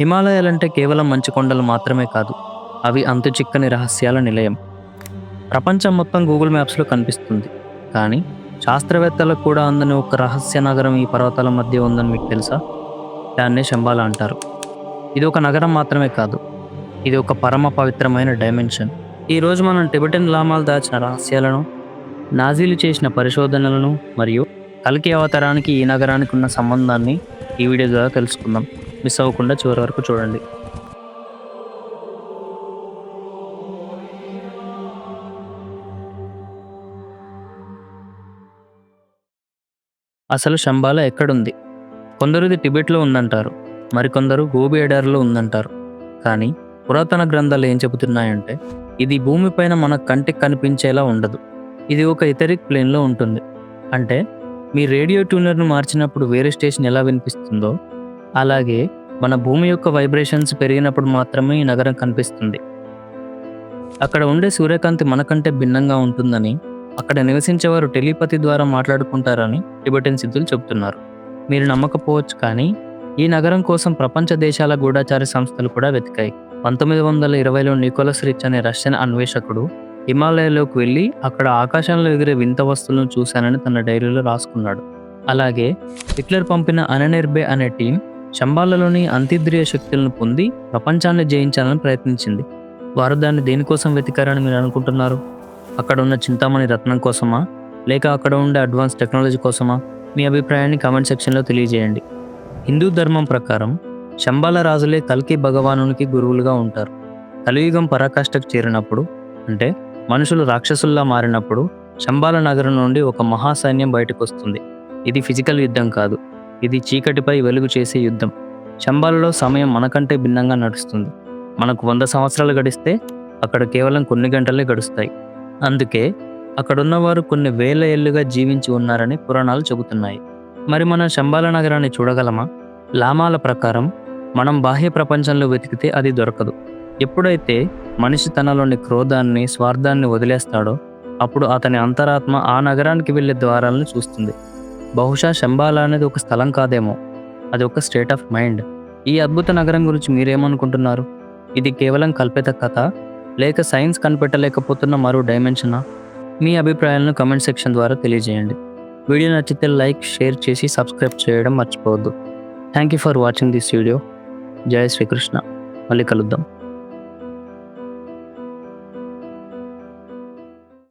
హిమాలయాలంటే కేవలం మంచు కొండలు మాత్రమే కాదు అవి అంతు చిక్కని రహస్యాల నిలయం. ప్రపంచం మొత్తం గూగుల్ మ్యాప్స్లో కనిపిస్తుంది. కానీ శాస్త్రవేత్తలకు కూడా అందని ఒక రహస్య నగరం ఈ పర్వతాల మధ్య ఉందని మీకు తెలుసా? దాన్నే శంబాల అంటారు. ఇది ఒక నగరం మాత్రమే కాదు ఇది ఒక పరమ పవిత్రమైన డైమెన్షన్. ఈరోజు మనం టిబెటన్ లామాలు దాచిన రహస్యాలను నాజీలు చేసిన పరిశోధనలను మరియు కల్కి అవతారానికి ఈ నగరానికి ఉన్న సంబంధాన్ని ఈ వీడియో ద్వారా తెలుసుకుందాం. మిస్ అవ్వకుండా చివరి వరకు చూడండి. అసలు శంబాల ఎక్కడుంది? కొందరు ఇది టిబెట్లో ఉందంటారు మరికొందరు గోబి ఎడారిలో ఉందంటారు. కానీ పురాతన గ్రంథాలు ఏం చెబుతున్నాయంటే ఇది భూమిపైన మన కంటికి కనిపించేలా ఉండదు. ఇది ఒక ఇథరిక్ ప్లేన్లో ఉంటుంది. అంటే మీ రేడియో ట్యూనర్ను మార్చినప్పుడు వేరే స్టేషన్ ఎలా వినిపిస్తుందో అలాగే మన భూమి యొక్క వైబ్రేషన్స్ పెరిగినప్పుడు మాత్రమే ఈ నగరం కనిపిస్తుంది. అక్కడ ఉండే సూర్యకాంతి మనకంటే భిన్నంగా ఉంటుందని అక్కడ నివసించేవారు టెలిపతి ద్వారా మాట్లాడుకుంటారని టిబెటన్ సిద్ధులు చెబుతున్నారు. మీరు నమ్మకపోవచ్చు కానీ ఈ నగరం కోసం ప్రపంచ దేశాల గూఢచారి సంస్థలు కూడా వెతికాయి. పంతొమ్మిది వందల ఇరవైలో నికోలస్ రిచ్ అనే రష్యన్ అన్వేషకుడు హిమాలయాలోకి వెళ్ళి అక్కడ ఆకాశంలో ఎగిరే వింత వస్తువులను చూశానని తన డైరీలో రాసుకున్నాడు. అలాగే హిట్లర్ పంపిన అననిర్బే అనే టీం శంబాలలోని అంత్యద్రియ శక్తులను పొంది ప్రపంచాన్ని జయించాలని ప్రయత్నించింది. వారు దాన్ని దేనికోసం వెతికారని మీరు అనుకుంటున్నారు? అక్కడ ఉన్న చింతామణి రత్నం కోసమా? లేక అక్కడ ఉండే అడ్వాన్స్ టెక్నాలజీ కోసమా? మీ అభిప్రాయాన్ని కామెంట్ సెక్షన్లో తెలియజేయండి. హిందూ ధర్మం ప్రకారం శంబాల రాజులే కల్కి భగవానునికి గురువులుగా ఉంటారు. కలియుగం పరాకాష్ఠకు చేరినప్పుడు అంటే మనుషులు రాక్షసుల్లా మారినప్పుడు శంబాల నగరం నుండి ఒక మహాసైన్యం బయటకు వస్తుంది ఇది ఫిజికల్ యుద్ధం కాదు. ఇది చీకటిపై వెలుగు చేసే యుద్ధం. శంబాలలో సమయం మనకంటే భిన్నంగా నడుస్తుంది. మనకు వంద సంవత్సరాలు గడిస్తే అక్కడ కేవలం కొన్ని గంటలే గడుస్తాయి. అందుకే అక్కడున్నవారు కొన్ని వేల ఏళ్ళుగా జీవించి ఉన్నారని పురాణాలు చెబుతున్నాయి. మరి మనం శంబాల నగరాన్ని చూడగలమా? లామాల ప్రకారం మనం బాహ్య ప్రపంచంలో వెతికితే అది దొరకదు. ఎప్పుడైతే మనిషి తనలోని క్రోధాన్ని స్వార్థాన్ని వదిలేస్తాడో అప్పుడు అతని అంతరాత్మ ఆ నగరానికి వెళ్ళే ద్వారాలను చూస్తుంది. బహుశా శంబాల అనేది ఒక స్థలం కాదేమో. అది ఒక స్టేట్ ఆఫ్ మైండ్. ఈ అద్భుత నగరం గురించి మీరేమనుకుంటున్నారు? ఇది కేవలం కల్పిత కథ? లేక సైన్స్ కనిపెట్టలేకపోతున్న మరో డైమెన్షనా? మీ అభిప్రాయాలను కమెంట్ సెక్షన్ ద్వారా తెలియజేయండి. వీడియో నచ్చితే లైక్ షేర్ చేసి సబ్స్క్రైబ్ చేయడం మర్చిపోవద్దు. Thank you for watching this video. జయ శ్రీకృష్ణ. మళ్ళీ కలుద్దాం.